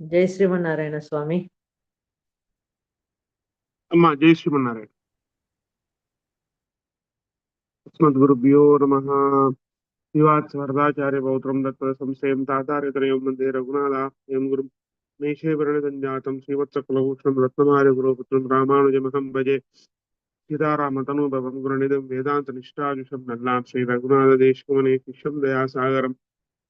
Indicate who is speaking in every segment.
Speaker 1: జై శ్రీమన్నారాయణ స్వామి.
Speaker 2: అమ్మా జై శ్రీమన్నారాయణ. అస్మద్గురుభ్యో నమ. శివాత్ వరదాచార్య పౌత్రం దత్త సంశయం తాతార్యతనయం వందే రఘునాథ ఏం గురు. మేషేవరణ సంజాతం శ్రీవత్స కులభూషణం రత్నమార్య గురుపుత్రం రామానుజమహం భజే. సీతారామతనూభవం గురునిధం వేదాంత నిష్ఠాజుషం నల్లాం శ్రీ రఘునాథ దేశకుమనే శిష్యం దయాసాగరం.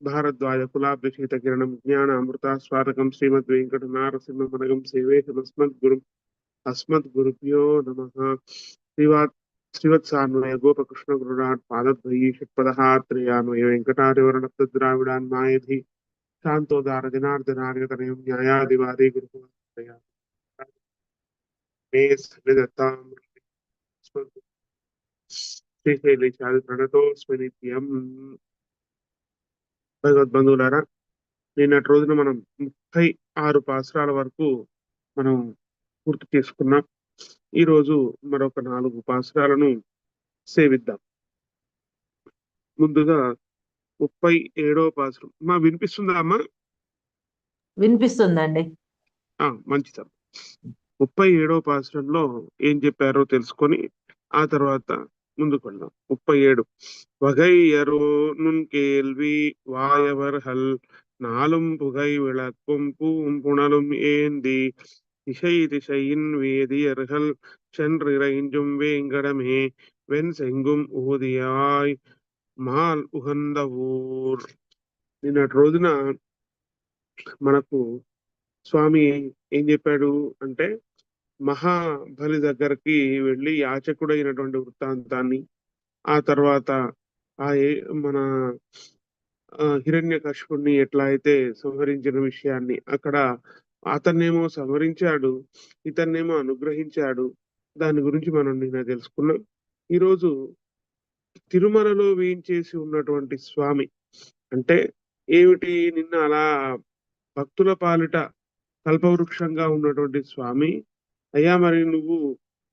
Speaker 2: भारद्वाज कुलाभिषेककिरणं ज्ञान अमृतास्वादकं श्रीमद्वेङ्कटनारसिंहमनगं सेवेशमस्मद्गुरुम् अस्मद्गुरुभ्यो नमः श्रीवात् श्रीवत्सान्वय गोपकृष्णगुरुणान् पादद्वयी षट्पदहात्रयान्वय वेङ्कटार्यवर्णद्राविडान् मायधि शान्तोदार जनार्दनार्यतनयं न्यायादिवादी गुरुकुमारया मे श्रीशैलेशादिप्रणतोऽस्मि नित्यम् భగవద్బంధువులారా నిన్నటి రోజున మనం ముప్పై ఆరు పాసురాల వరకు మనం పూర్తి చేసుకున్నాం. ఈ రోజు మరొక నాలుగు పాసురాలను సేవిద్దాం. ముందుగా ముప్పై ఏడవ పాసురం. మా వినిపిస్తుందా అమ్మా?
Speaker 1: వినిపిస్తుందండి.
Speaker 2: ఆ, మంచిదమ్మా ముప్పై ఏడవ పాసురంలో ఏం చెప్పారో తెలుసుకొని ఆ తర్వాత ముందుకు వెళ్దాం ముప్పై ఏడు వగై ఎరో నున్ కేల్వి వాయవర్ హల్ நாளும் புகை விளக்கும் பூம் புனலும் ஏந்தி திசை திசையின் வேதியர்கள் சென்றிறைஞ்சும் வேங்கடமே வெண் செங்கும் ஊதியாய் మాల్ ఉగంద ఊర్ నిన్నటి రోజున మనకు స్వామి ఏం చెప్పాడు అంటే మహాబలి దగ్గరికి వెళ్ళి యాచకుడైనటువంటి వృత్తాంతాన్ని ఆ తర్వాత ఆ ఏ- మన హిరణ్య కశిపుణ్ణి ఎట్లా అయితే సంహరించిన విషయాన్ని అక్కడ అతన్నేమో సంహరించాడు ఇతన్నేమో అనుగ్రహించాడు దాని గురించి మనం నిన్న తెలుసుకున్నాం. ఈరోజు తిరుమలలో వేయించేసి ఉన్నటువంటి స్వామి అంటే ఏమిటి? నిన్న అలా భక్తుల పాలిట కల్పవృక్షంగా ఉన్నటువంటి స్వామి అయ్యా మరి నువ్వు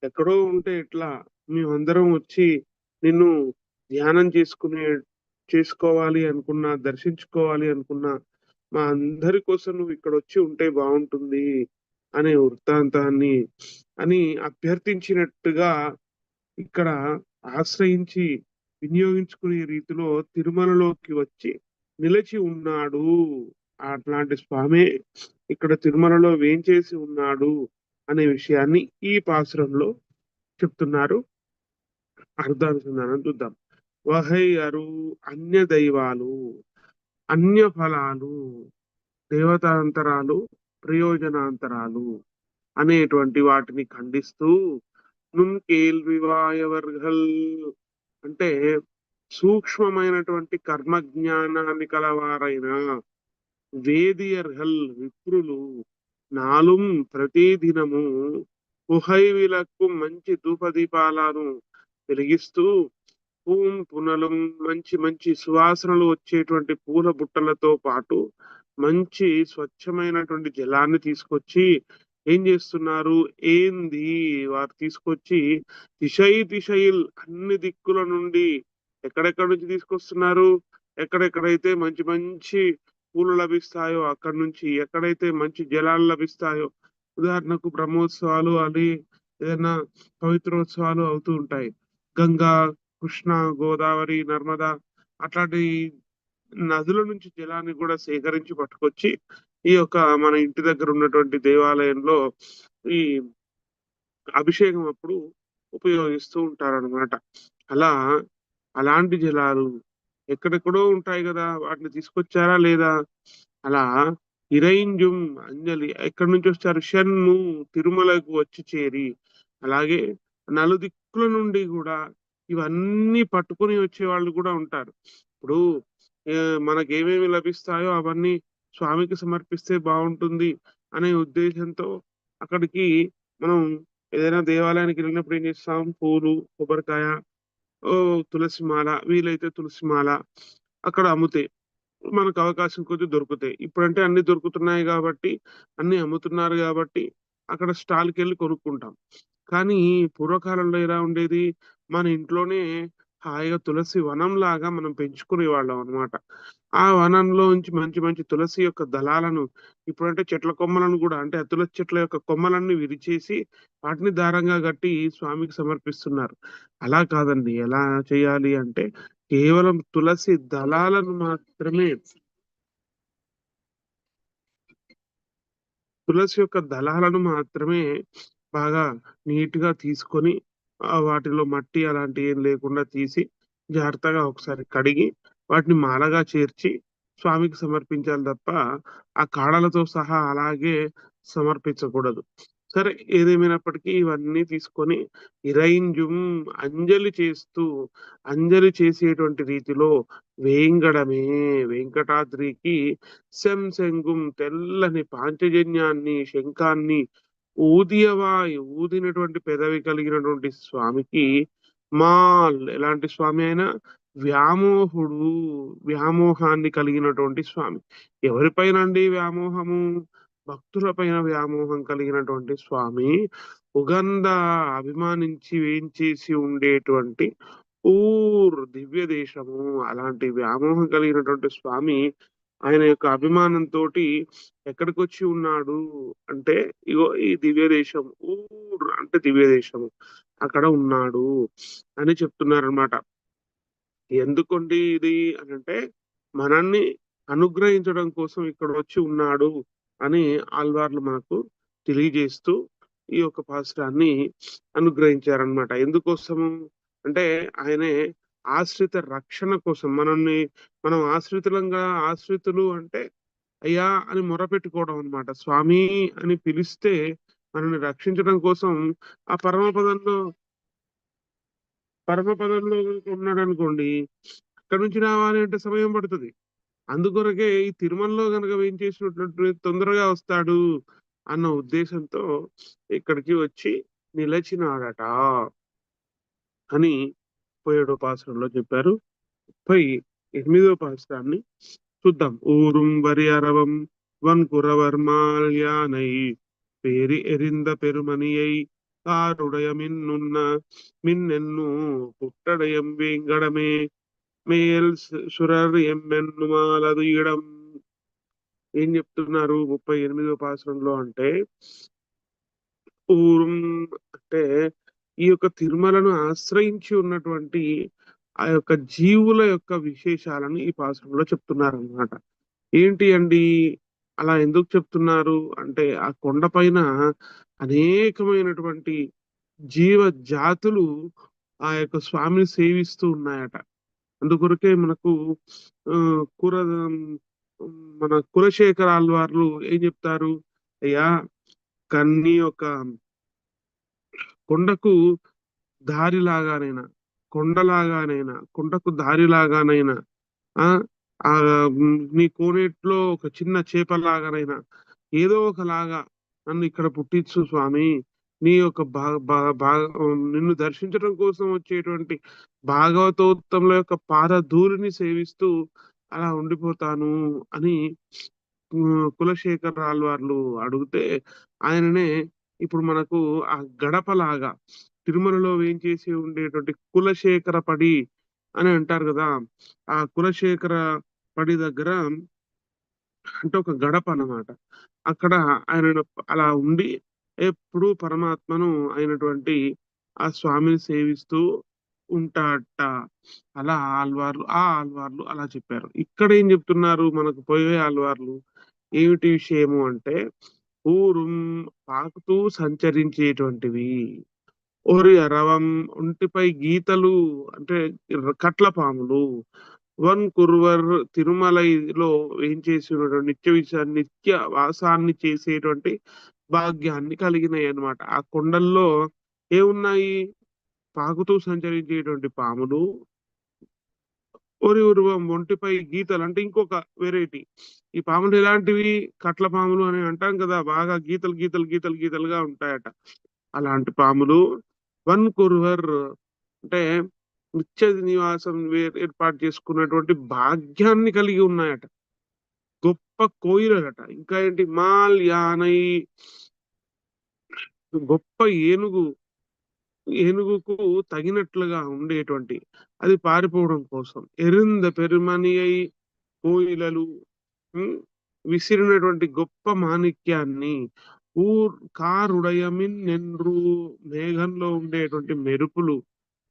Speaker 2: ఎక్కడో ఉంటే ఎట్లా మేమందరం వచ్చి నిన్ను ధ్యానం చేసుకునే చేసుకోవాలి అనుకున్నా దర్శించుకోవాలి అనుకున్నా మా అందరి కోసం నువ్వు ఇక్కడ వచ్చి ఉంటే బాగుంటుంది అనే వృత్తాంతాన్ని అని అభ్యర్థించినట్టుగా ఇక్కడ ఆశ్రయించి వినియోగించుకునే రీతిలో తిరుమలలోకి వచ్చి నిలిచి ఉన్నాడు. అట్లాంటి స్వామి ఇక్కడ తిరుమలలో వేంచేసి ఉన్నాడు. అనే విషయాన్ని ఈ పాశ్రంలో చెప్తున్నారు. అర్థానుసంధానం చూద్దాం. వహయ్యరు అన్య దైవాలు అన్య ఫలాలు దేవతాంతరాలు ప్రయోజనాంతరాలు అనేటువంటి వాటిని ఖండిస్తూ నున్ కేల్వివాయవర్గల్ అంటే సూక్ష్మమైనటువంటి కర్మ జ్ఞానాన్ని కలవారైన వేదియర్హల్ విప్రులు నాలుం ప్రతిదినము కుహైవిలకు మంచి ధూపదీపాలను వెలిగిస్తూ పూం పునలం మంచి మంచి సువాసనలు వచ్చేటువంటి పూల బుట్టలతో పాటు మంచి స్వచ్ఛమైనటువంటి జలాన్ని తీసుకొచ్చి ఏం చేస్తున్నారు? ఏంది? వారు తీసుకొచ్చి దిశై దిశయిల్ అన్ని దిక్కుల నుండి ఎక్కడెక్కడ నుంచి తీసుకొస్తున్నారు? ఎక్కడెక్కడైతే మంచి మంచి పూలు లభిస్తాయో అక్కడ నుంచి ఎక్కడైతే మంచి జలాలు లభిస్తాయో ఉదాహరణకు బ్రహ్మోత్సవాలు అని ఏదైనా పవిత్రోత్సవాలు అవుతూ ఉంటాయి. గంగా కృష్ణ గోదావరి నర్మదా అట్లాంటి నదుల నుంచి జలాన్ని కూడా సేకరించి పట్టుకొచ్చి ఈ యొక్క మన ఇంటి దగ్గర ఉన్నటువంటి దేవాలయంలో ఈ అభిషేకం అప్పుడు ఉపయోగిస్తూ ఉంటారన్నమాట. అలా అలాంటి జలాలు ఎక్కడెక్కడో ఉంటాయి కదా వాటిని తీసుకొచ్చారా లేదా? అలా ఇరైంజుం అంజలి ఎక్కడి నుంచి వచ్చారు షన్ను తిరుమలకు వచ్చి చేరి అలాగే నలుదిక్కుల నుండి కూడా ఇవన్నీ పట్టుకొని వచ్చే వాళ్ళు కూడా ఉంటారు. ఇప్పుడు మనకేమేమి ఏమేమి లభిస్తాయో అవన్నీ స్వామికి సమర్పిస్తే బాగుంటుంది అనే ఉద్దేశంతో అక్కడికి మనం ఏదైనా దేవాలయానికి వెళ్ళినప్పుడు ఏం చేస్తాం? పూలు కొబ్బరికాయ ఓ తులసి మాల వీలైతే తులసి మాల అక్కడ అమ్ముతాయి మనకు అవకాశం కొద్ది దొరుకుతాయి. ఇప్పుడంటే అన్ని దొరుకుతున్నాయి కాబట్టి అన్ని అమ్ముతున్నారు కాబట్టి అక్కడ స్టాల్కి వెళ్ళి కొనుక్కుంటాం. కానీ పూర్వకాలంలో ఎలా ఉండేది? మన ఇంట్లోనే హాయిగా తులసి వనం లాగా మనం పెంచుకునే వాళ్ళం అనమాట ఆ వనంలో నుంచి మంచి మంచి తులసి యొక్క దళాలను ఇప్పుడంటే చెట్ల కొమ్మలను కూడా అంటే ఆ తులసి చెట్ల యొక్క కొమ్మలన్నీ విరిచేసి వాటిని దారంగా కట్టి స్వామికి సమర్పిస్తున్నారు. అలా కాదండి. ఎలా చేయాలి అంటే కేవలం తులసి దళాలను మాత్రమే తులసి యొక్క దళాలను మాత్రమే బాగా నీట్గా తీసుకొని వాటిలో మట్టి అలాంటి ఏం లేకుండా తీసి జాగ్రత్తగా ఒకసారి కడిగి వాటిని మాలగా చేర్చి స్వామికి సమర్పించాలి తప్ప ఆ కాడలతో సహా అలాగే సమర్పించకూడదు. సరే ఏదేమైనప్పటికీ ఇవన్నీ తీసుకొని ఇరైంజుం అంజలి చేస్తూ అంజలి చేసేటువంటి రీతిలో వేంగడమే వెంకటాద్రికి శంశంగుం తెల్లని పాంచజన్యాన్ని శంఖాన్ని ఊదియవా ఊదినటువంటి పెదవి కలిగినటువంటి స్వామికి మాల్ ఎలాంటి స్వామి అయినా వ్యామోహుడు వ్యామోహాన్ని కలిగినటువంటి స్వామి. ఎవరిపైనండి అండి భక్తుల పైన వ్యామోహం కలిగినటువంటి స్వామి ఉగంధ అభిమానించి వేయించేసి ఉండేటువంటి ఊర్ దివ్య దేశము. అలాంటి వ్యామోహం కలిగినటువంటి స్వామి ఆయన యొక్క అభిమానంతో ఎక్కడికి వచ్చి ఉన్నాడు అంటే ఇగో ఈ దివ్య దేశం ఊర్ అంటే దివ్య దేశము అక్కడ ఉన్నాడు అని చెప్తున్నారనమాట ఎందుకండి ఇది అని అంటే మనల్ని అనుగ్రహించడం కోసం ఇక్కడ వచ్చి ఉన్నాడు. అని ఆల్వార్లు మనకు తెలియజేస్తూ ఈ యొక్క పాశ్రాన్ని అనుగ్రహించారనమాట ఎందుకోసము? అంటే ఆయనే ఆశ్రిత రక్షణ కోసం మనల్ని మనం ఆశ్రితులంగా ఆశ్రితులు అంటే అయ్యా అని మొరపెట్టుకోవడం అనమాట స్వామి అని పిలిస్తే మనల్ని రక్షించడం కోసం ఆ పరమపదంలో పరమపదంలో ఉన్నాడు అనుకోండి అక్కడి నుంచి రావాలి అంటే సమయం పడుతుంది. అందుకొరకే ఈ తిరుమలలో గనక ఏం తొందరగా వస్తాడు అన్న ఉద్దేశంతో ఇక్కడికి వచ్చి నిలచినాడట అని ముప్పై పాసరంలో చెప్పారు. ముప్పై ఎనిమిదో పాసరాన్ని చూద్దాం. ఊరుం వరి అరవం వన్కురవర్మాల్యానై పేరి ఎరింద పెరుమనియై కారుడయ మిన్నున్న మిన్నెన్ను పుట్టడయం వేంగడమే మేల్ సురర్ ఎమ్మెన్ను ఇయడం ఏం చెప్తున్నారు? ముప్పై ఎనిమిదో పాసరంలో అంటే ఊరుం అంటే ఈ యొక్క తిరుమలను ఆశ్రయించి ఉన్నటువంటి ఆ యొక్క జీవుల యొక్క విశేషాలను ఈ పాసరంలో చెప్తున్నారు అన్నమాట ఏంటి అండి? అలా ఎందుకు చెప్తున్నారు? అంటే ఆ కొండ పైన అనేకమైనటువంటి జీవ జాతులు ఆ యొక్క స్వామిని సేవిస్తూ ఉన్నాయట. అందుకొరకే మనకు ఆ కుర మన కులశేఖర వారు ఏం చెప్తారు? అయ్యా కన్ని ఒక కొండకు దారిలాగానైనా కొండలాగానైనా కొండకు దారిలాగానైనా ఆ ఆ నీ కోనేట్లో ఒక చిన్న చేపలాగానైనా ఏదో ఒకలాగా నన్ను ఇక్కడ పుట్టించు స్వామి. నీ యొక్క నిన్ను దర్శించడం కోసం వచ్చేటువంటి భాగవతోత్తముల యొక్క పాదధూళిని సేవిస్తూ అలా ఉండిపోతాను అని కులశేఖర్ ఆళ్వార్లు అడిగితే ఆయననే ఇప్పుడు మనకు ఆ గడపలాగా తిరుమలలో వేయించేసి ఉండేటువంటి కులశేఖర పడి అని అంటారు కదా ఆ కులశేఖర పడి దగ్గర అంటే ఒక గడప అన్నమాట. అక్కడ ఆయన అలా ఉండి ఎప్పుడు పరమాత్మను అయినటువంటి ఆ స్వామిని సేవిస్తూ ఉంటాట అలా ఆల్వార్లు ఆ ఆల్వార్లు అలా చెప్పారు. ఇక్కడ ఏం చెప్తున్నారు? మనకు పోయే ఆల్వార్లు ఏమిటి విషయము అంటే ఊరుం పాకుతూ సంచరించేటువంటివి. ఒరి రవం ఒంటిపై గీతలు అంటే కట్ల పాములు. వన్ కుర్వర్ తిరుమలలో ఏం చేసినటువంటి నిత్య విషయాన్ని నిత్య వాసాన్ని చేసేటువంటి భాగ్యాన్ని కలిగినాయి అన్నమాట. ఆ కొండల్లో ఏమున్నాయి? పాకుతూ సంచరించేటువంటి పాములు ఒరి ఉరువం ఒంటిపై గీతలు అంటే ఇంకొక వెరైటీ. ఈ పాములు ఎలాంటివి? కట్ల పాములు అని అంటాం కదా బాగా గీతలు గీతలు గీతలు గీతలుగా ఉంటాయట. అలాంటి పాములు వన్ కుర్వర్ అంటే నిత్య నివాసం ఏర్పాటు చేసుకున్నటువంటి భాగ్యాన్ని కలిగి ఉన్నాయట. గొప్ప కోయిలట ఇంకా ఏంటి? మాల్ యానై గొప్ప ఏనుగు ఏనుగుకు తగినట్లుగా ఉండేటువంటి అది పారిపోవడం కోసం. ఎరింద పెరుమని అయి కోయిలలు విసిరినటువంటి గొప్ప మాణిక్యాన్ని ఊర్ కారుడయమిన్ నెన్రు మేఘంలో ఉండేటువంటి మెరుపులు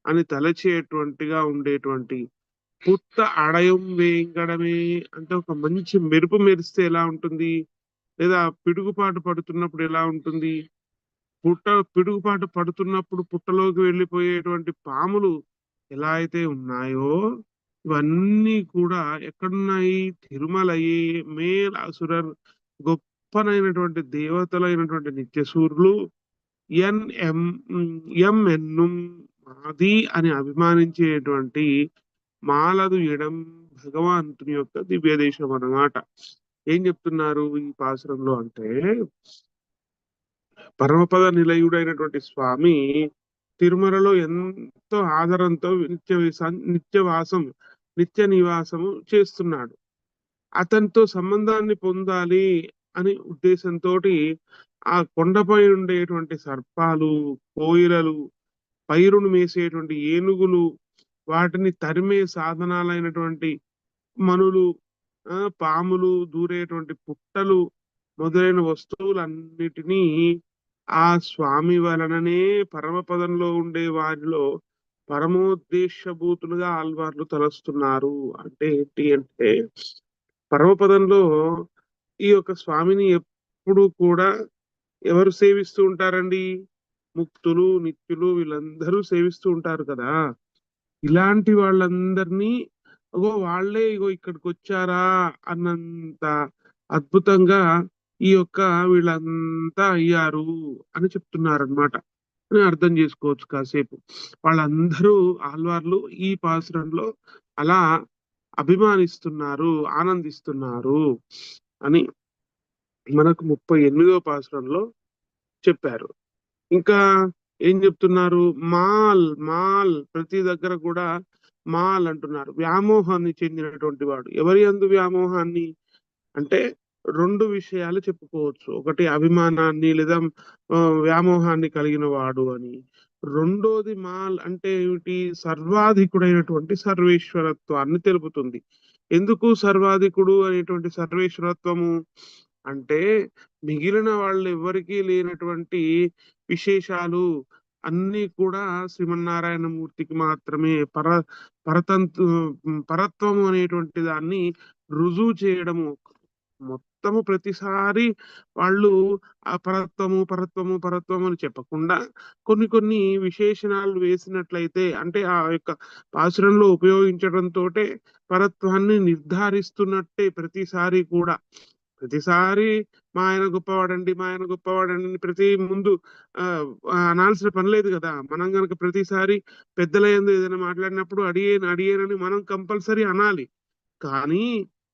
Speaker 2: అని తలచేటువంటిగా ఉండేటువంటి పుత్త అడయం వేంగడమే అంటే ఒక మంచి మెరుపు మెరిస్తే ఎలా ఉంటుంది? లేదా పిడుగుపాటు పడుతున్నప్పుడు ఎలా ఉంటుంది? పుట్ట పిడుగుపాటు పడుతున్నప్పుడు పుట్టలోకి వెళ్ళిపోయేటువంటి పాములు ఎలా అయితే ఉన్నాయో ఇవన్నీ కూడా ఎక్కడున్నాయి? తిరుమలయే మేల్ అసురర్ గొప్పనైనటువంటి దేవతలైనటువంటి నిత్యసూరులు ఎన్ ఎం ఎం మాది అని అభిమానించేటువంటి మాలదు ఎడం భగవంతుని యొక్క దివ్య దేశం అన్నమాట. ఏం చెప్తున్నారు ఈ పాసురంలో అంటే పరమపద నిలయుడైనటువంటి స్వామి తిరుమలలో ఎంతో ఆదరంతో నిత్య నిత్యవాసం నిత్య నివాసము చేస్తున్నాడు. అతనితో సంబంధాన్ని పొందాలి అని ఉద్దేశంతో ఆ కొండపై ఉండేటువంటి సర్పాలు కోయిలలు పైరును మేసేటువంటి ఏనుగులు వాటిని తరిమే సాధనాలైనటువంటి మనులు ఆ, పాములు దూరేటువంటి పుట్టలు మొదలైన వస్తువులన్నిటినీ ఆ స్వామి వలననే పరమపదంలో ఉండే వారిలో పరమోద్దేశభూతులుగా ఆల్వార్లు తలస్తున్నారు. అంటే ఏంటి అంటే పరమపదంలో ఈ యొక్క స్వామిని ఎప్పుడు కూడా ఎవరు సేవిస్తూ ఉంటారండి? ముక్తులు నిత్యులు వీళ్ళందరూ సేవిస్తూ ఉంటారు కదా? ఇలాంటి వాళ్ళందరినీ అగో వాళ్ళే ఇగో ఇక్కడికి వచ్చారా అన్నంత అద్భుతంగా ఈ యొక్క వీళ్ళంతా అయ్యారు అని చెప్తున్నారనమాట అని అర్థం చేసుకోవచ్చు కాసేపు. వాళ్ళందరూ ఆల్వార్లు ఈ పాసురంలో అలా అభిమానిస్తున్నారు ఆనందిస్తున్నారు అని మనకు ముప్పై ఎనిమిదో పాసురంలో చెప్పారు. ఇంకా ఏం చెప్తున్నారు? మాల్ మాల్ ప్రతి దగ్గర కూడా మాల్ అంటున్నారు. వ్యామోహాన్ని చెందినటువంటి వాడు. ఎవరి అందు వ్యామోహాన్ని? అంటే రెండు విషయాలు చెప్పుకోవచ్చు. ఒకటి అభిమానాన్ని లేదా వ్యామోహాన్ని కలిగిన వాడు అని. రెండోది మాల్ అంటే ఏమిటి? సర్వాధికుడైనటువంటి సర్వేశ్వరత్వాన్ని తెలుపుతుంది. ఎందుకు సర్వాధికుడు అనేటువంటి సర్వేశ్వరత్వము? అంటే మిగిలిన వాళ్ళు ఎవరికీ లేనటువంటి విశేషాలు అన్ని కూడా శ్రీమన్నారాయణ మూర్తికి మాత్రమే. పర పరతంతు పరత్వము అనేటువంటి దాన్ని రుజువు చేయడము. మొత్తము ప్రతిసారి వాళ్ళు ఆ పరత్వము పరత్వము పరత్వము అని చెప్పకుండా కొన్ని కొన్ని విశేషణాలు వేసినట్లయితే అంటే ఆ యొక్క పాసురంలో ఉపయోగించడంతో పరత్వాన్ని నిర్ధారిస్తున్నట్టే ప్రతిసారి కూడా. ప్రతిసారి మా ఆయన గొప్పవాడండి మా ఆయన గొప్పవాడండి ప్రతి ముందు ఆ అనాల్సిన పని లేదు కదా. మనం గనక ప్రతిసారి పెద్దల ఏదైనా మాట్లాడినప్పుడు అడిగేను అడిగేనని మనం కంపల్సరీ అనాలి. కానీ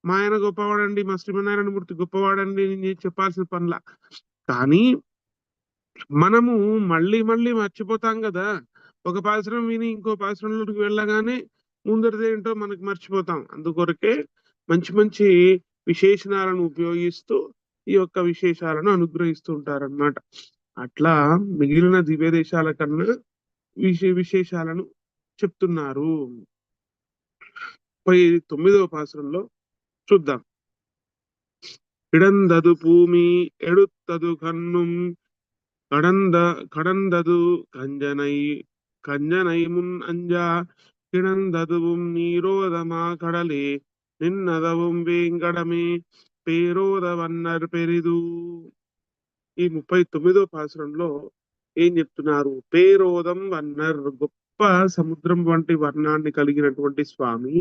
Speaker 2: మా ఆయన గొప్పవాడండి మా శ్రీమనారాయణ మూర్తి గొప్పవాడండి నేను చెప్పాల్సిన పనిలా. కానీ మనము మళ్ళీ మళ్ళీ మర్చిపోతాం కదా. ఒక పాశ్రం విని ఇంకో పాశ్రంలోకి వెళ్ళగానే ముందరిదేంటో మనకి మర్చిపోతాం. అందుకొరకే మంచి మంచి విశేషణాలను ఉపయోగిస్తూ ఈ యొక్క విశేషాలను అనుగ్రహిస్తూ ఉంటారన్నమాట అట్లా మిగిలిన దివ్య దేశాల కన్నా విశే విశేషాలను చెప్తున్నారు ముప్పై తొమ్మిదవ పాసురంలో చూద్దాం ఇడందదు భూమి ఎడుత్తదు కన్నుం కడంద కడందదు కంజనై కంజనై మున్ అంజా கிடந்ததுவும் நீரோதமா கடலே నిన్నదవం వేంగడమే పేరోద వన్నర్ పెరిదు. ఈ ముప్పై తొమ్మిదో పాసురంలో ఏం చెప్తున్నారు? పేరోదం వన్నర్ గొప్ప సముద్రం వంటి వర్ణాన్ని కలిగినటువంటి స్వామి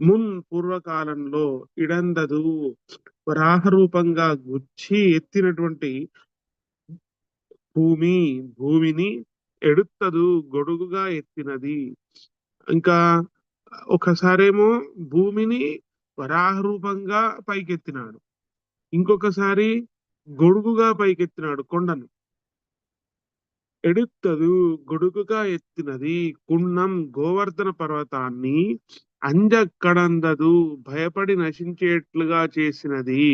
Speaker 2: మున్ పూర్వకాలంలో ఇడందదు. వరాహ రూపంగా గుచ్చి ఎత్తినటువంటి భూమి భూమిని ఎడుత్తదు గొడుగుగా ఎత్తినది. ఇంకా ఒకసారేమో భూమిని వరాహ రూపంగా పైకెత్తినాడు. ఇంకొకసారి గొడుగుగా పైకెత్తినాడు కొండను. ఎడుత్తదు గొడుగుగా ఎత్తినది కుండం గోవర్ధన పర్వతాన్ని అంజక్కడందదు భయపడి నశించేట్లుగా చేసినది.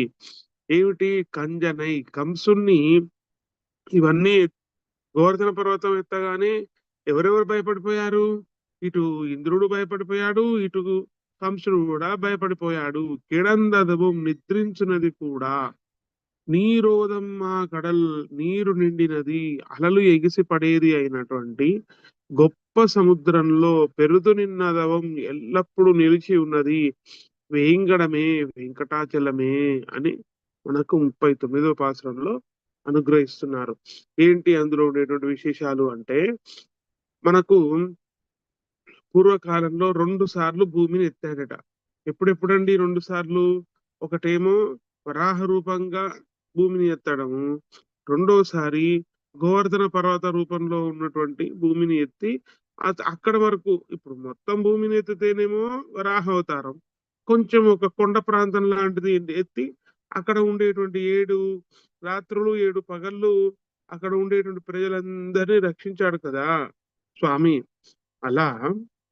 Speaker 2: ఏమిటి? కంజనై కంసుణ్ణి ఇవన్నీ గోవర్ధన పర్వతం ఎత్తగానే ఎవరెవరు భయపడిపోయారు? ఇటు ఇంద్రుడు భయపడిపోయాడు ఇటు కంసుడు కూడా భయపడిపోయాడు. కిడందదవం నిద్రించినది కూడా. నీరోదమ్మా కడల్ నీరు నిండినది అలలు ఎగిసి పడేది అయినటువంటి గొప్ప సముద్రంలో పెరుదు నిన్నదవం ఎల్లప్పుడూ నిలిచి ఉన్నది. వేంగడమే వెంకటాచలమే అని మనకు ముప్పై తొమ్మిదో పాసరంలో అనుగ్రహిస్తున్నారు. ఏంటి అందులో ఉండేటువంటి విశేషాలు అంటే మనకు పూర్వకాలంలో రెండు సార్లు భూమిని ఎత్తాడట ఎప్పుడెప్పుడండి రెండు సార్లు? ఒకటేమో వరాహ రూపంగా భూమిని ఎత్తడము. రెండోసారి గోవర్ధన పర్వత రూపంలో ఉన్నటువంటి భూమిని ఎత్తి అక్కడ వరకు ఇప్పుడు మొత్తం భూమిని ఎత్తితేనేమో వరాహ అవతారం. కొంచెం ఒక కొండ ప్రాంతం లాంటిది ఎత్తి అక్కడ ఉండేటువంటి ఏడు రాత్రులు ఏడు పగళ్ళు అక్కడ ఉండేటువంటి ప్రజలందరినీ రక్షించాడు కదా స్వామి. అలా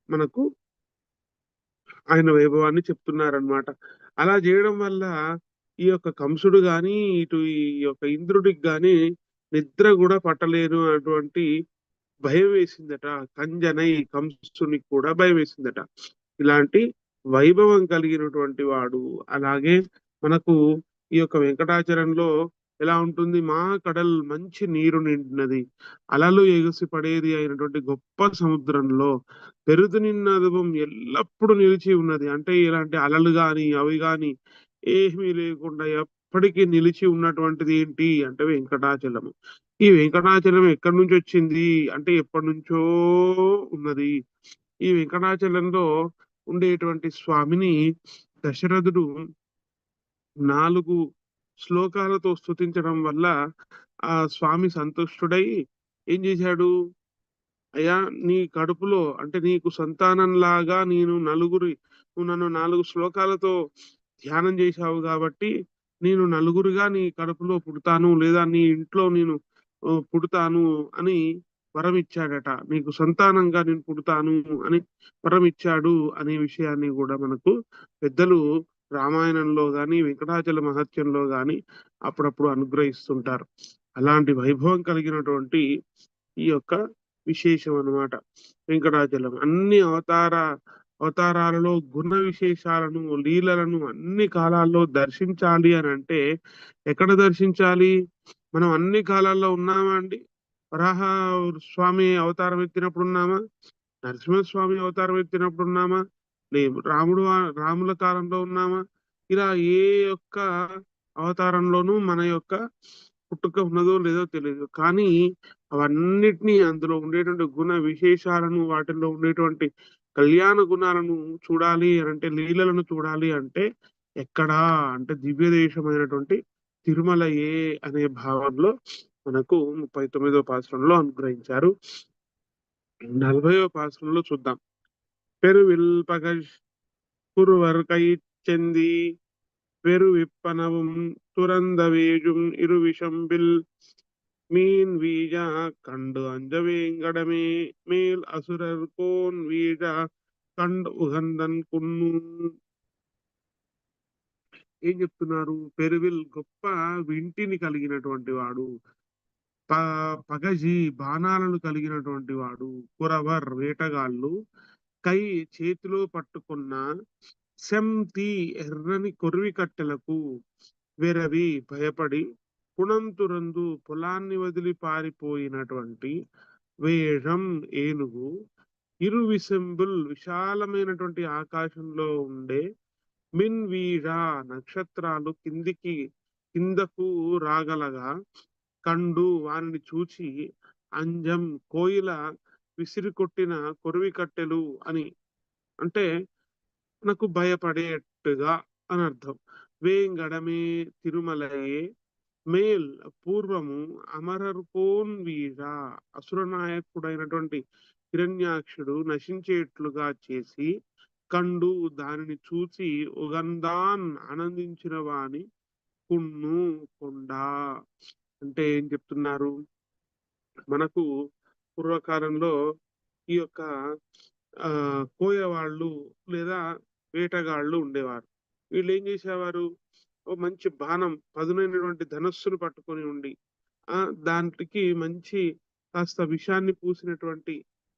Speaker 2: మనకు ఆయన వైభవాన్ని చెప్తున్నారనమాట అలా చేయడం వల్ల ఈ యొక్క కంసుడు గాని ఇటు ఈ యొక్క ఇంద్రుడికి గాని నిద్ర కూడా పట్టలేను అటువంటి భయం వేసిందట. కంజనై కంసునికి కూడా భయం వేసిందట. ఇలాంటి వైభవం కలిగినటువంటి వాడు. అలాగే మనకు ఈ యొక్క వెంకటాచలంలో ఎలా ఉంటుంది? మా కడల్ మంచి నీరు నిండినది. అలలు ఎగసి పడేది అయినటువంటి గొప్ప సముద్రంలో పెరుదు అనుభవం ఎల్లప్పుడూ నిలిచి ఉన్నది. అంటే ఇలాంటి అలలు గాని అవి గాని ఏమీ లేకుండా ఎప్పటికీ నిలిచి ఉన్నటువంటిది ఏంటి? అంటే వెంకటాచలము. ఈ వెంకటాచలం ఎక్కడి నుంచి వచ్చింది? అంటే ఎప్పటి నుంచో ఉన్నది. ఈ వెంకటాచలంలో ఉండేటువంటి స్వామిని దశరథుడు నాలుగు శ్లోకాలతో స్థుతించడం వల్ల ఆ స్వామి సంతుష్టుడై ఏం చేశాడు? అయ్యా నీ కడుపులో అంటే నీకు సంతానంలాగా నేను నలుగురి నన్ను నాలుగు శ్లోకాలతో ధ్యానం చేశావు కాబట్టి నేను నలుగురుగా నీ కడుపులో పుడతాను లేదా నీ ఇంట్లో నేను పుడతాను అని వరం ఇచ్చాడట నీకు సంతానంగా నేను పుడతాను అని వరం ఇచ్చాడు అనే విషయాన్ని కూడా మనకు పెద్దలు రామాయణంలో గాని వెంకటాచల మహత్యంలో గాని అప్పుడప్పుడు అనుగ్రహిస్తుంటారు. అలాంటి వైభవం కలిగినటువంటి ఈ యొక్క విశేషం అన్నమాట. వెంకటాచలం. అన్ని అవతార అవతారాలలో గుణ విశేషాలను లీలలను అన్ని కాలాల్లో దర్శించాలి అని అంటే ఎక్కడ దర్శించాలి? మనం అన్ని కాలాల్లో ఉన్నామా అండి? వరాహ స్వామి అవతారం ఎత్తినప్పుడు ఉన్నామా? నరసింహస్వామి అవతారం ఎత్తినప్పుడు ఉన్నామా? లేవు. రాముడు రాముల కాలంలో ఉన్నామా? ఇలా ఏ యొక్క అవతారంలోనూ మన యొక్క పుట్టుక ఉన్నదో లేదో తెలియదు కానీ అవన్నిటినీ అందులో ఉండేటువంటి గుణ విశేషాలను వాటిల్లో ఉండేటువంటి కళ్యాణ గుణాలను చూడాలి అని అంటే లీలలను చూడాలి అంటే ఎక్కడా అంటే దివ్య దేశమైనటువంటి తిరుమలయే అనే భావంలో మనకు ముప్పై తొమ్మిదో పాశ్రంలో అనుగ్రహించారు. నలభైవ పాశ్రంలో చూద్దాం. பெருவில் பகஷ் குருவர் கைச்செந்தி பெருவிப்பனவும் துறந்த வேஜும் இருவிஷம்பில் மீன் வீழா கண்டு அஞ்ச வேங்கடமே மேல் அசுரர் கோன் வீழா కండ్ ఉగందన్ కున్ను ఏం చెప్తున్నారు పెరువిల్ గొప్ప వింటిని కలిగినటువంటి వాడు పగజి బాణాలను కలిగినటువంటి వాడు కురవర్ వేటగాళ్ళు కై చేతిలో పట్టుకున్న శంతి ఎర్రని కొరివి కట్టెలకు వెరవి భయపడి పుణంతురందు పొలాన్ని వదిలి పారిపోయినటువంటి వేషం ఏనుగు ఇరు విశంబుల్ విశాలమైనటువంటి ఆకాశంలో ఉండే మిన్ వీడ నక్షత్రాలు కిందికి కిందకు రాగలగా కండు వారిని చూచి అంజం కోయిల విసిరి కొట్టిన కొరివి కట్టెలు అని. అంటే మనకు భయపడేట్టుగా అని అర్థం. వేంగడమే తిరుమలయే మేల్ పూర్వము అమరర్కోన్ వీర అసురనాయకుడైనటువంటి హిరణ్యాక్షుడు నశించేట్లుగా చేసి కండు దానిని చూసి ఉగందాన్ ఆనందించిన వాని కున్ను కొండ. అంటే ఏం చెప్తున్నారు? మనకు పూర్వకాలంలో ఈ యొక్క ఆ కోయవాళ్ళు లేదా వేటగాళ్ళు ఉండేవారు. వీళ్ళు ఏం చేసేవారు? ఓ మంచి బాణం పదునైనటువంటి ధనస్సును పట్టుకొని ఉండి ఆ దానికి మంచి కాస్త విషాన్ని పూసినటువంటి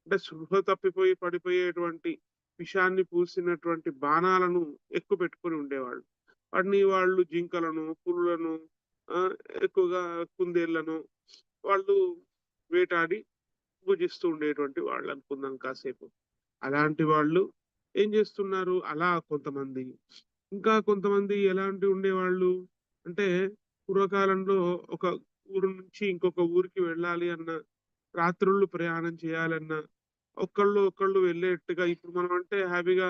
Speaker 2: అంటే స్పృహ తప్పిపోయి పడిపోయేటువంటి విషాన్ని పూసినటువంటి బాణాలను ఎక్కువ పెట్టుకొని ఉండేవాళ్ళు. వాటిని వాళ్ళు జింకలను పులులను ఆ, ఎక్కువగా కుందేళ్ళను వాళ్ళు వేటాడి పూజిస్తూ ఉండేటువంటి వాళ్ళు అనుకుందాం కాసేపు. అలాంటి వాళ్ళు ఏం చేస్తున్నారు? అలా కొంతమంది. ఇంకా కొంతమంది ఎలాంటి ఉండేవాళ్ళు? అంటే పూర్వకాలంలో ఒక ఊరు నుంచి ఇంకొక ఊరికి వెళ్ళాలి అన్న రాత్రుళ్ళు ప్రయాణం చేయాలన్న ఒకళ్ళు ఒకళ్ళు వెళ్ళేట్టుగా ఇప్పుడు మనం అంటే హ్యాపీగా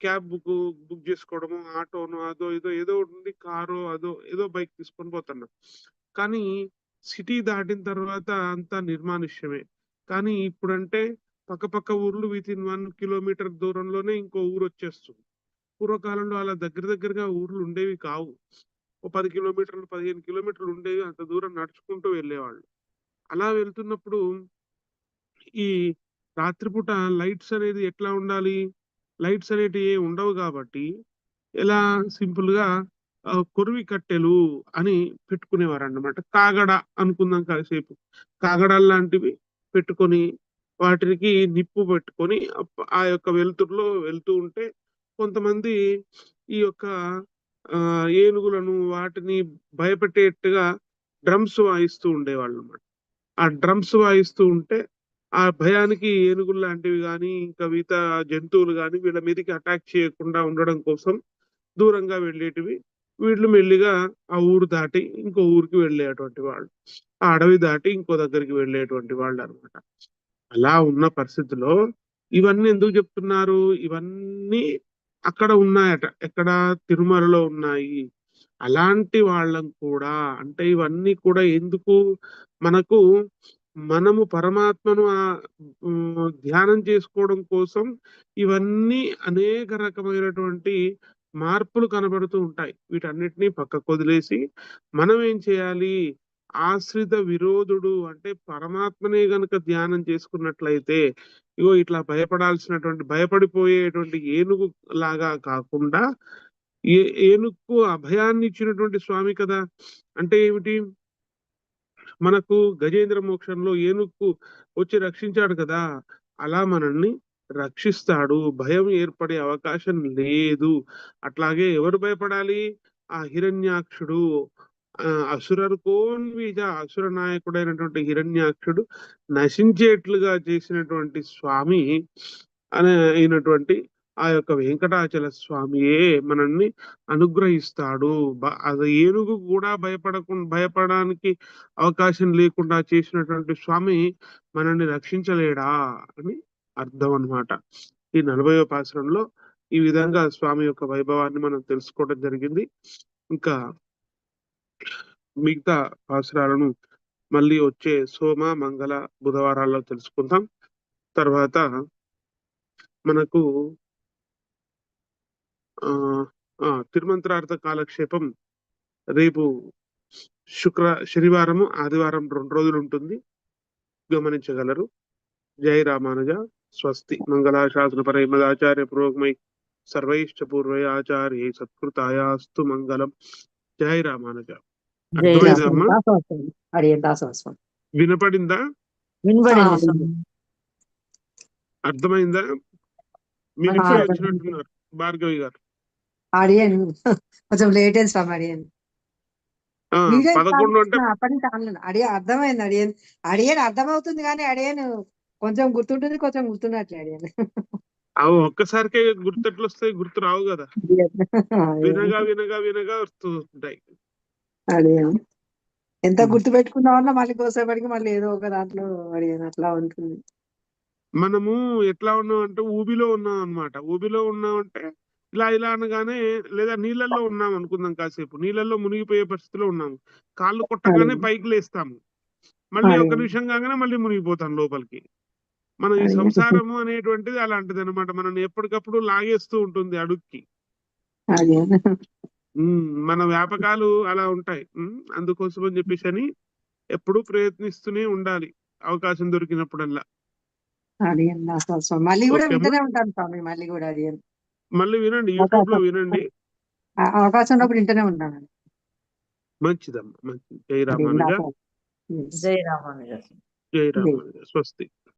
Speaker 2: క్యాబ్ బుక్ బుక్ చేసుకోవడము ఆటోను అదో ఏదో ఏదో ఒకటి ఉంది కారు అదో ఏదో బైక్ తీసుకొని పోతున్నాం. కానీ సిటీ దాటిన తర్వాత అంతా నిర్మానుష్యమే. కానీ ఇప్పుడంటే పక్క పక్క ఊర్లు విత్ ఇన్ వన్ కిలోమీటర్ దూరంలోనే ఇంకో ఊరు వచ్చేస్తుంది. పూర్వకాలంలో అలా దగ్గర దగ్గరగా ఊర్లు ఉండేవి కావు. ఓ పది కిలోమీటర్లు పదిహేను కిలోమీటర్లు ఉండేవి అంత దూరం నడుచుకుంటూ వెళ్ళేవాళ్ళు. అలా వెళ్తున్నప్పుడు ఈ రాత్రిపూట లైట్స్ అనేది ఎట్లా ఉండాలి? లైట్స్ అనేటివి ఏం ఉండవు కాబట్టి ఎలా సింపుల్గా కొరివి కట్టెలు అని పెట్టుకునేవారు అన్నమాట కాగడ అనుకుందాం కాసేపు. కాగడాలు లాంటివి పెట్టుకొని వాటికి నిప్పు పెట్టుకొని ఆ యొక్క వెలుతురులో వెళ్తూ ఉంటే కొంతమంది ఈ యొక్క ఆ ఏనుగులను వాటిని భయపెట్టేట్టుగా డ్రమ్స్ వాయిస్తూ ఉండేవాళ్ళు అన్నమాట ఆ డ్రమ్స్ వాయిస్తూ ఉంటే ఆ భయానికి ఏనుగులు లాంటివి కానీ ఇంకా మిగతా జంతువులు కానీ వీళ్ళ మీదకి అటాక్ చేయకుండా ఉండడం కోసం దూరంగా వెళ్ళేటివి వీళ్ళు మెల్లిగా ఆ ఊరు దాటి ఇంకో ఊరికి వెళ్ళేటువంటి వాళ్ళు. ఆ అడవి దాటి ఇంకో దగ్గరికి వెళ్ళేటువంటి వాళ్ళు అనమాట అలా ఉన్న పరిస్థితిలో ఇవన్నీ ఎందుకు చెప్తున్నారు? ఇవన్నీ అక్కడ ఉన్నాయట. ఎక్కడ తిరుమలలో ఉన్నాయి. అలాంటి వాళ్ళం కూడా. అంటే ఇవన్నీ కూడా ఎందుకు? మనకు మనము పరమాత్మను ఆ ధ్యానం చేసుకోవడం కోసం ఇవన్నీ అనేక రకమైనటువంటి మార్పులు కనబడుతూ ఉంటాయి. వీటన్నిటిని పక్కకు వదిలేసి మనం ఏం చేయాలి? ఆశ్రిత విరోధుడు అంటే పరమాత్మనే గనుక ధ్యానం చేసుకున్నట్లయితే ఇగో ఇట్లా భయపడాల్సినటువంటి భయపడిపోయేటువంటి ఏనుగు లాగా కాకుండా ఏ ఏనుగుకు అభయాన్ని ఇచ్చినటువంటి స్వామి కదా? అంటే ఏమిటి? మనకు గజేంద్ర మోక్షంలో ఏనుగుకు వచ్చి రక్షించాడు కదా? అలా మనల్ని రక్షిస్తాడు. భయం ఏర్పడే అవకాశం లేదు. అట్లాగే ఎవరు భయపడాలి? ఆ హిరణ్యాక్షుడు. ఆ అసురర్కోన్వీజ అసుర నాయకుడైనటువంటి హిరణ్యాక్షుడు నశించేట్లుగా చేసినటువంటి స్వామి అనే అయినటువంటి ఆ యొక్క వెంకటాచల స్వామియే మనల్ని అనుగ్రహిస్తాడు. అది ఏనుగు కూడా భయపడకుండా భయపడడానికి అవకాశం లేకుండా చేసినటువంటి స్వామి మనల్ని రక్షించలేడా అని అర్థం అన్నమాట ఈ నలభైవ పాశ్రంలో ఈ విధంగా స్వామి యొక్క వైభవాన్ని మనం తెలుసుకోవడం జరిగింది. ఇంకా మిగతా పాసురాలను మళ్ళీ వచ్చే సోమ మంగళ బుధవారాల్లో తెలుసుకుందాం. తర్వాత మనకు ఆ ఆ, తిరుమంత్రార్థ కాలక్షేపం రేపు శుక్ర శనివారము ఆదివారం రెండు రోజులు ఉంటుంది. గమనించగలరు. జై రామానుజ. స్వస్తి మంగళాశాసన పరై మదాచార్య పురోగమై సర్వైశ్చ పూర్వై ఆచార్య సత్కృతాయాస్తు మంగళం జై రామానుజ వినపడిందా అర్థమైందా మీరు. వచ్చినట్టున్నారు భార్గవి గారు.
Speaker 3: అడిగాను. కొంచెం లేట్ అయింది స్వామి అడిగాను. అడిగే అర్థమైంది అడిగాను. అడిగాను అర్థమవుతుంది కానీ అడిగాను. కొంచెం గుర్తుంటుంది కొంచెం గుర్తున్నట్లే అడిగాను
Speaker 2: అవి ఒక్కసారికే గుర్తెట్లు వస్తాయి గుర్తు రావు కదా. వినగా వినగా వినగా వస్తూ ఉంటాయి
Speaker 3: అడిగాను ఎంత. గుర్తు పెట్టుకున్నామన్నా మళ్ళీ కోసేపటికి మళ్ళీ ఏదో ఒక దాంట్లో అట్లా ఉంటుంది.
Speaker 2: మనము ఎట్లా ఉన్నాం అంటే ఊబిలో ఉన్నాం అన్నమాట. ఊబిలో ఉన్నాం అంటే ఇలా ఇలా అనగానే లేదా నీళ్ళల్లో ఉన్నాం అనుకుందాం కాసేపు. నీళ్ళల్లో మునిగిపోయే పరిస్థితిలో ఉన్నాము. కాళ్ళు కొట్టగానే
Speaker 3: అదే.
Speaker 2: పైకి లేస్తాము. మళ్ళీ ఒక
Speaker 3: అదే.
Speaker 2: నిమిషం కాగానే మళ్ళీ మునిగిపోతాం లోపలికి. మన ఈ. సంసారము అనేటువంటిది అలాంటిది అనమాట మనల్ని ఎప్పటికప్పుడు లాగేస్తూ ఉంటుంది అడుక్కి. మన వ్యాపకాలు అలా ఉంటాయి. అందుకోసం అని చెప్పేసి అని ఎప్పుడూ ప్రయత్నిస్తూనే ఉండాలి అవకాశం దొరికినప్పుడల్లా.
Speaker 3: మళ్ళీ కూడా
Speaker 2: ఓకే అమ్మా.
Speaker 3: వింటూనే ఉంటాను స్వామి మళ్ళీ కూడా అడిగాను
Speaker 2: మళ్ళీ వినండి యూట్యూబ్లో వినండి.
Speaker 3: ఆ- అవకాశం ఉన్నప్పుడు వింటూనే ఉంటాను
Speaker 2: మంచిదమ్మా మంచిది జై రామానుజ.
Speaker 1: జై రామానుజ
Speaker 2: జై రామానుజ స్వస్తి.